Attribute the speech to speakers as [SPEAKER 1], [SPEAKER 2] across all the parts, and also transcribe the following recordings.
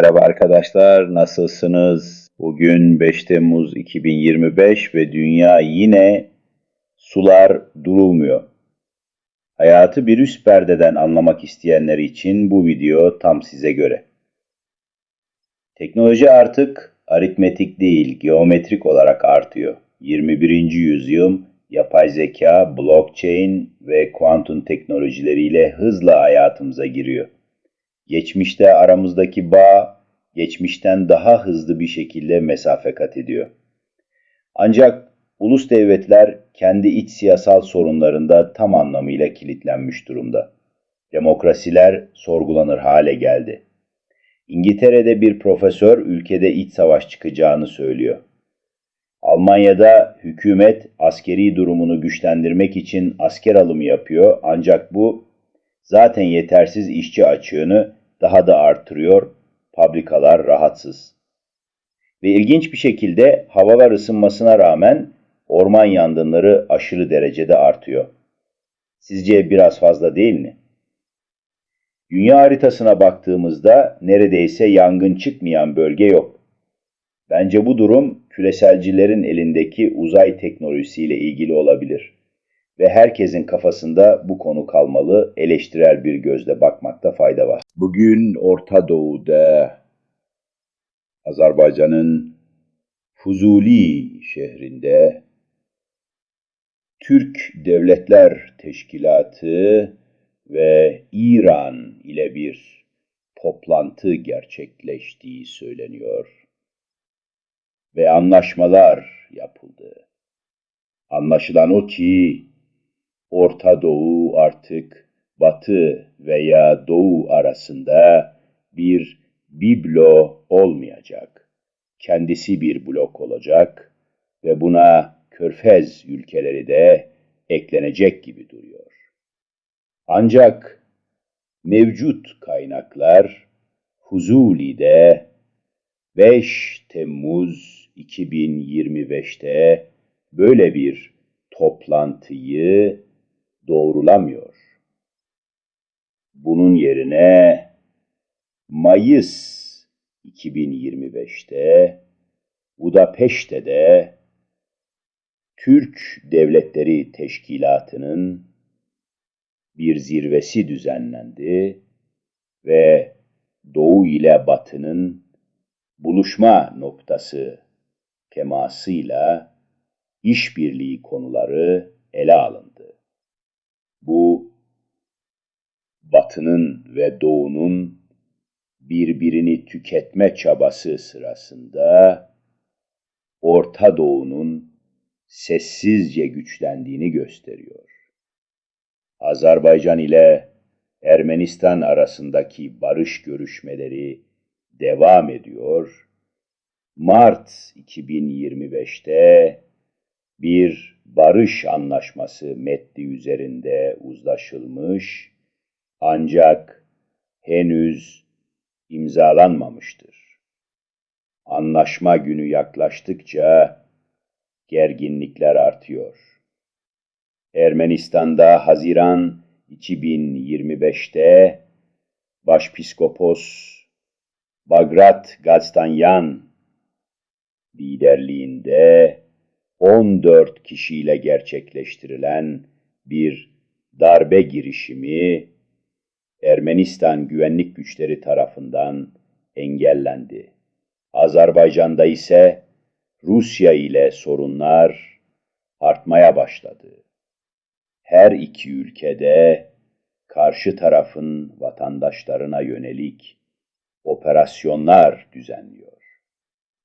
[SPEAKER 1] Merhaba arkadaşlar, nasılsınız? Bugün 5 Temmuz 2025 ve dünya yine sular durulmuyor. Hayatı bir üst perdeden anlamak isteyenler için bu video tam size göre. Teknoloji artık aritmetik değil, geometrik olarak artıyor. 21. yüzyıl yapay zeka, blockchain ve kuantum teknolojileriyle hızla hayatımıza giriyor. Geçmişte aramızdaki bağ, geçmişten daha hızlı bir şekilde mesafe kat ediyor. Ancak ulus devletler kendi iç siyasal sorunlarında tam anlamıyla kilitlenmiş durumda. Demokrasiler sorgulanır hale geldi. İngiltere'de bir profesör ülkede iç savaş çıkacağını söylüyor. Almanya'da hükümet askeri durumunu güçlendirmek için asker alımı yapıyor ancak bu zaten yetersiz işçi açığını daha da artırıyor, fabrikalar rahatsız. Ve ilginç bir şekilde havalar ısınmasına rağmen orman yangınları aşırı derecede artıyor. Sizce biraz fazla değil mi? Dünya haritasına baktığımızda neredeyse yangın çıkmayan bölge yok. Bence bu durum küreselcilerin elindeki uzay teknolojisiyle ilgili olabilir. Ve herkesin kafasında bu konu kalmalı, eleştirel bir gözle bakmakta fayda var. Bugün Orta Doğu'da Azerbaycan'ın Fuzuli şehrinde Türk Devletler Teşkilatı ve İran ile bir toplantı gerçekleştiği söyleniyor ve anlaşmalar yapıldı. Anlaşılan o ki Orta Doğu artık Batı veya Doğu arasında bir biblo olmayacak. Kendisi bir blok olacak ve buna Körfez ülkeleri de eklenecek gibi duruyor. Ancak mevcut kaynaklar Fuzuli'de 5 Temmuz 2025'te böyle bir toplantıyı doğrulamıyor. Bunun yerine Mayıs 2025'te Budapeşte'de Türk Devletleri Teşkilatı'nın bir zirvesi düzenlendi ve Doğu ile Batı'nın buluşma noktası temasıyla işbirliği konuları ele alındı. Bu Batı'nın ve Doğu'nun birbirini tüketme çabası sırasında Orta Doğu'nun sessizce güçlendiğini gösteriyor. Azerbaycan ile Ermenistan arasındaki barış görüşmeleri devam ediyor. Mart 2025'te bir barış anlaşması metni üzerinde uzlaşılmış ancak henüz imzalanmamıştır. Anlaşma günü yaklaştıkça gerginlikler artıyor. Ermenistan'da Haziran 2025'te Başpiskopos Bagrat Gazdanyan liderliğinde 14 kişiyle gerçekleştirilen bir darbe girişimi Ermenistan güvenlik güçleri tarafından engellendi. Azerbaycan'da ise Rusya ile sorunlar artmaya başladı. Her iki ülkede karşı tarafın vatandaşlarına yönelik operasyonlar düzenliyor.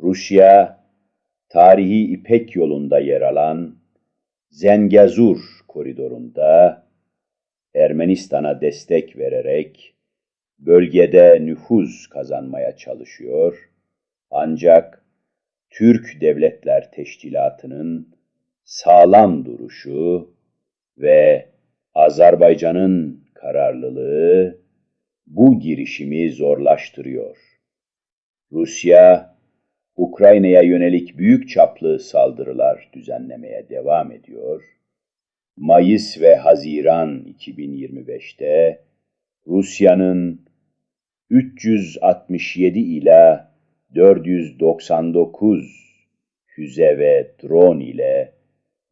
[SPEAKER 1] Rusya, tarihi İpek yolunda yer alan Zengezur koridorunda Ermenistan'a destek vererek bölgede nüfuz kazanmaya çalışıyor. Ancak Türk Devletler Teşkilatı'nın sağlam duruşu ve Azerbaycan'ın kararlılığı bu girişimi zorlaştırıyor. Rusya, Ukrayna'ya yönelik büyük çaplı saldırılar düzenlemeye devam ediyor. Mayıs ve Haziran 2025'te Rusya'nın 367 ila 499 füze ve drone ile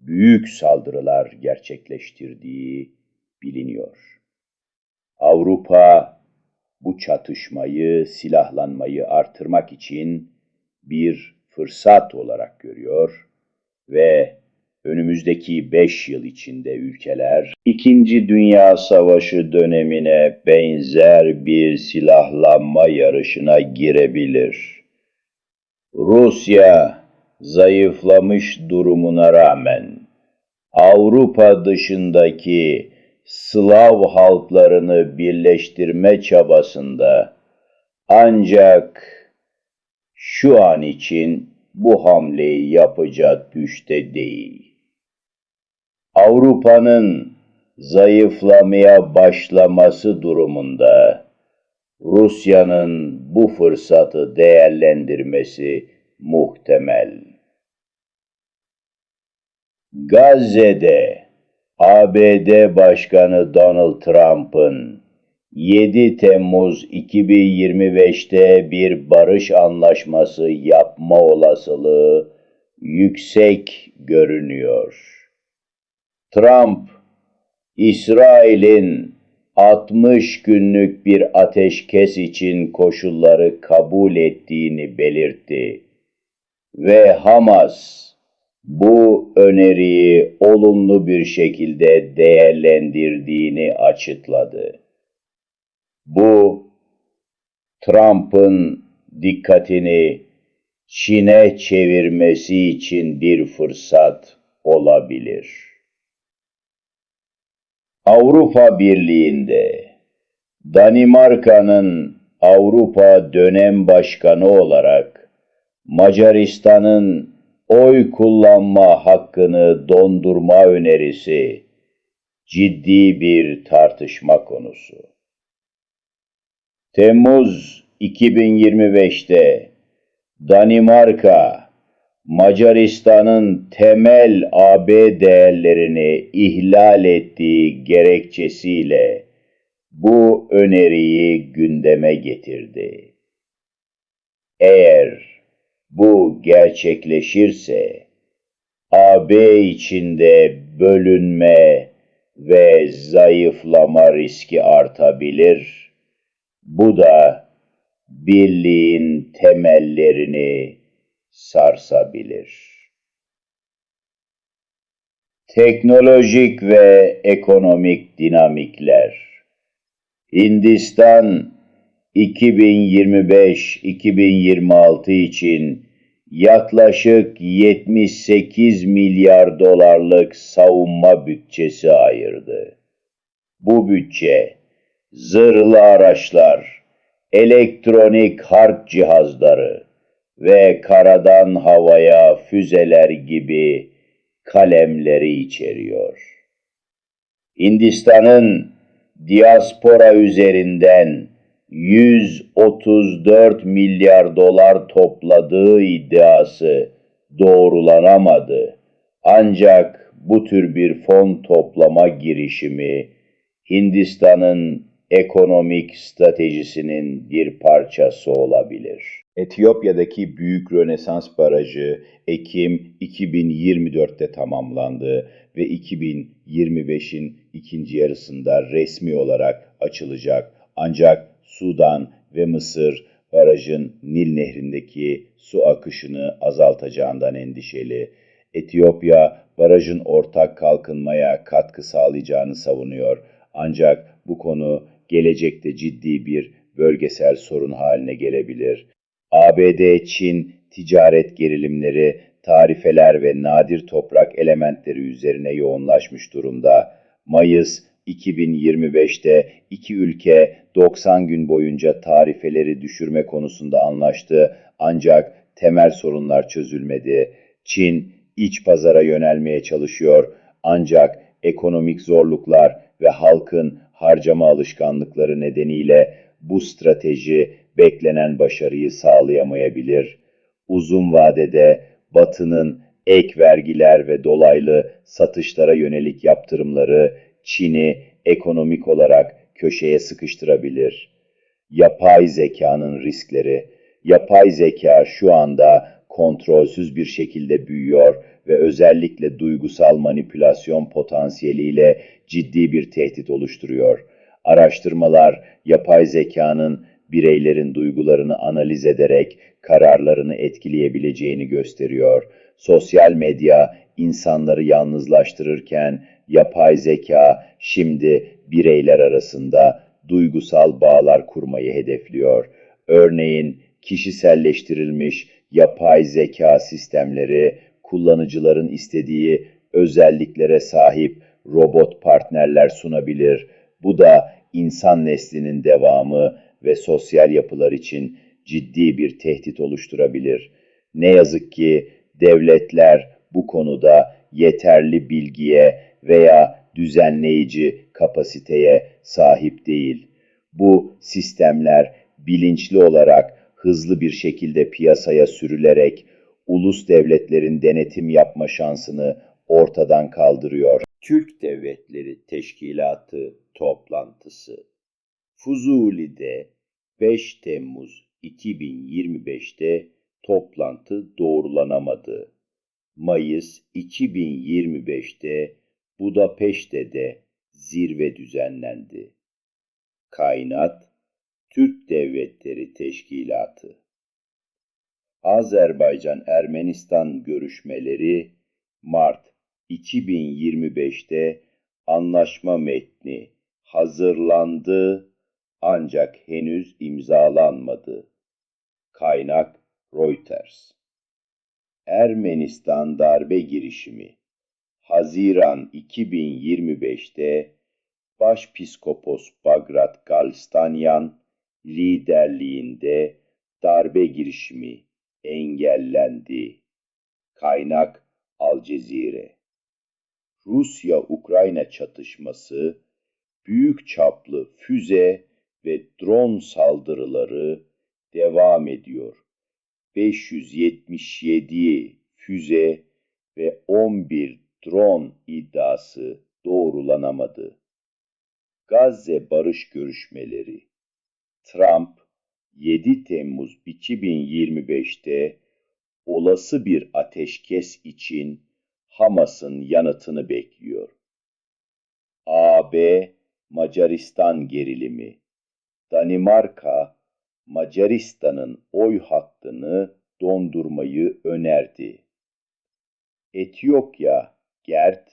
[SPEAKER 1] büyük saldırılar gerçekleştirdiği biliniyor. Avrupa bu çatışmayı, silahlanmayı artırmak için bir fırsat olarak görüyor ve önümüzdeki beş yıl içinde ülkeler İkinci Dünya Savaşı dönemine benzer bir silahlanma yarışına girebilir. Rusya zayıflamış durumuna rağmen Avrupa dışındaki Slav halklarını birleştirme çabasında ancak şu an için bu hamleyi yapacak güçte değil. Avrupa'nın zayıflamaya başlaması durumunda Rusya'nın bu fırsatı değerlendirmesi muhtemel. Gazze'de ABD Başkanı Donald Trump'ın 7 Temmuz 2025'te bir barış anlaşması yapma olasılığı yüksek görünüyor. Trump, İsrail'in 60 günlük bir ateşkes için koşulları kabul ettiğini belirtti ve Hamas bu öneriyi olumlu bir şekilde değerlendirdiğini açıkladı. Bu Trump'ın dikkatini Çin'e çevirmesi için bir fırsat olabilir. Avrupa Birliği'nde Danimarka'nın Avrupa dönem başkanı olarak Macaristan'ın oy kullanma hakkını dondurma önerisi ciddi bir tartışma konusu. Temmuz 2025'te Danimarka, Macaristan'ın temel AB değerlerini ihlal ettiği gerekçesiyle bu öneriyi gündeme getirdi. Eğer bu gerçekleşirse AB içinde bölünme ve zayıflama riski artabilir. Bu da birliğin temellerini sarsabilir. Teknolojik ve ekonomik dinamikler Hindistan 2025-2026 için yaklaşık 78 milyar dolarlık savunma bütçesi ayırdı. Bu bütçe zırhlı araçlar, elektronik harp cihazları ve karadan havaya füzeler gibi kalemleri içeriyor. Hindistan'ın diaspora üzerinden 134 milyar dolar topladığı iddiası doğrulanamadı. Ancak bu tür bir fon toplama girişimi Hindistan'ın ekonomik stratejisinin bir parçası olabilir. Etiyopya'daki Büyük Rönesans Barajı Ekim 2024'te tamamlandı ve 2025'in ikinci yarısında resmi olarak açılacak. Ancak Sudan ve Mısır barajın Nil nehrindeki su akışını azaltacağından endişeli. Etiyopya barajın ortak kalkınmaya katkı sağlayacağını savunuyor. Ancak bu konu gelecekte ciddi bir bölgesel sorun haline gelebilir. ABD-Çin ticaret gerilimleri, tarifeler ve nadir toprak elementleri üzerine yoğunlaşmış durumda. Mayıs 2025'te iki ülke 90 gün boyunca tarifeleri düşürme konusunda anlaştı ancak temel sorunlar çözülmedi. Çin iç pazara yönelmeye çalışıyor ancak ekonomik zorluklar ve halkın harcama alışkanlıkları nedeniyle bu strateji beklenen başarıyı sağlayamayabilir. Uzun vadede Batı'nın ek vergiler ve dolaylı satışlara yönelik yaptırımları Çin'i ekonomik olarak köşeye sıkıştırabilir. Yapay zekanın riskleri. Yapay zeka şu anda kontrolsüz bir şekilde büyüyor ve özellikle duygusal manipülasyon potansiyeliyle ciddi bir tehdit oluşturuyor. Araştırmalar yapay zekanın bireylerin duygularını analiz ederek kararlarını etkileyebileceğini gösteriyor. Sosyal medya insanları yalnızlaştırırken yapay zeka şimdi bireyler arasında duygusal bağlar kurmayı hedefliyor. Örneğin kişiselleştirilmiş yapay zeka sistemleri kullanıcıların istediği özelliklere sahip robot partnerler sunabilir. Bu da insan neslinin devamı ve sosyal yapılar için ciddi bir tehdit oluşturabilir. Ne yazık ki devletler bu konuda yeterli bilgiye veya düzenleyici kapasiteye sahip değil. Bu sistemler bilinçli olarak hızlı bir şekilde piyasaya sürülerek ulus devletlerin denetim yapma şansını ortadan kaldırıyor. Türk Devletleri Teşkilatı toplantısı Fuzuli'de 5 Temmuz 2025'te toplantı doğrulanamadı. Mayıs 2025'te Budapeşte'de zirve düzenlendi. Kaynat Türk Devletleri Teşkilatı. Azerbaycan-Ermenistan görüşmeleri Mart 2025'te anlaşma metni hazırlandı ancak henüz imzalanmadı. Kaynak Reuters. Ermenistan darbe girişimi. Haziran 2025'te Başpiskopos Bagrat Galstanyan liderliğinde darbe girişimi engellendi. Kaynak Al Cezire Rusya-Ukrayna çatışması büyük çaplı füze ve drone saldırıları devam ediyor. 577 füze ve 11 drone iddiası doğrulanamadı. Gazze barış görüşmeleri Trump 7 Temmuz 2025'te olası bir ateşkes için Hamas'ın yanıtını bekliyor. AB Macaristan gerilimi Danimarka Macaristan'ın oy hattını dondurmayı önerdi. Etiyopya GERD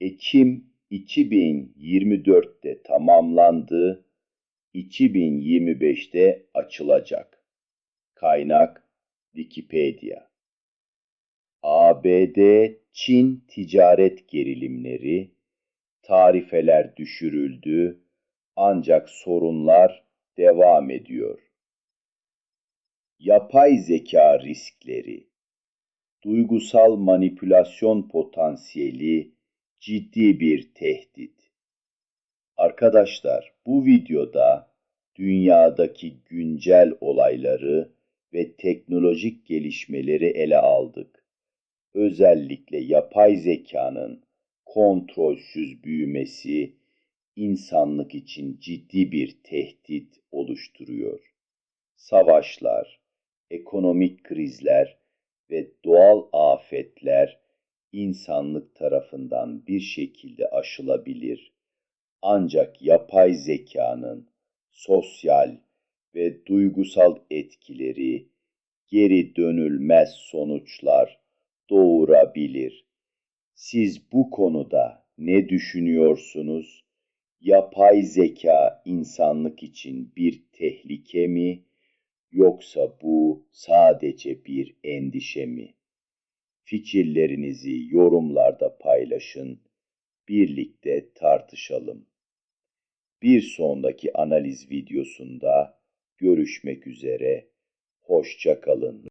[SPEAKER 1] Ekim 2024'te tamamlandı, 2025'te açılacak. Kaynak Wikipedia ABD-Çin ticaret gerilimleri, tarifeler düşürüldü ancak sorunlar devam ediyor. Yapay zeka riskleri, duygusal manipülasyon potansiyeli ciddi bir tehdit. Arkadaşlar bu videoda dünyadaki güncel olayları ve teknolojik gelişmeleri ele aldık. Özellikle yapay zekanın kontrolsüz büyümesi insanlık için ciddi bir tehdit oluşturuyor. Savaşlar, ekonomik krizler ve doğal afetler insanlık tarafından bir şekilde aşılabilir. Ancak yapay zekanın sosyal ve duygusal etkileri geri dönülmez sonuçlar doğurabilir. Siz bu konuda ne düşünüyorsunuz? Yapay zeka insanlık için bir tehlike mi yoksa bu sadece bir endişe mi? Fikirlerinizi yorumlarda paylaşın, birlikte tartışalım. Bir sonraki analiz videosunda görüşmek üzere, hoşça kalın.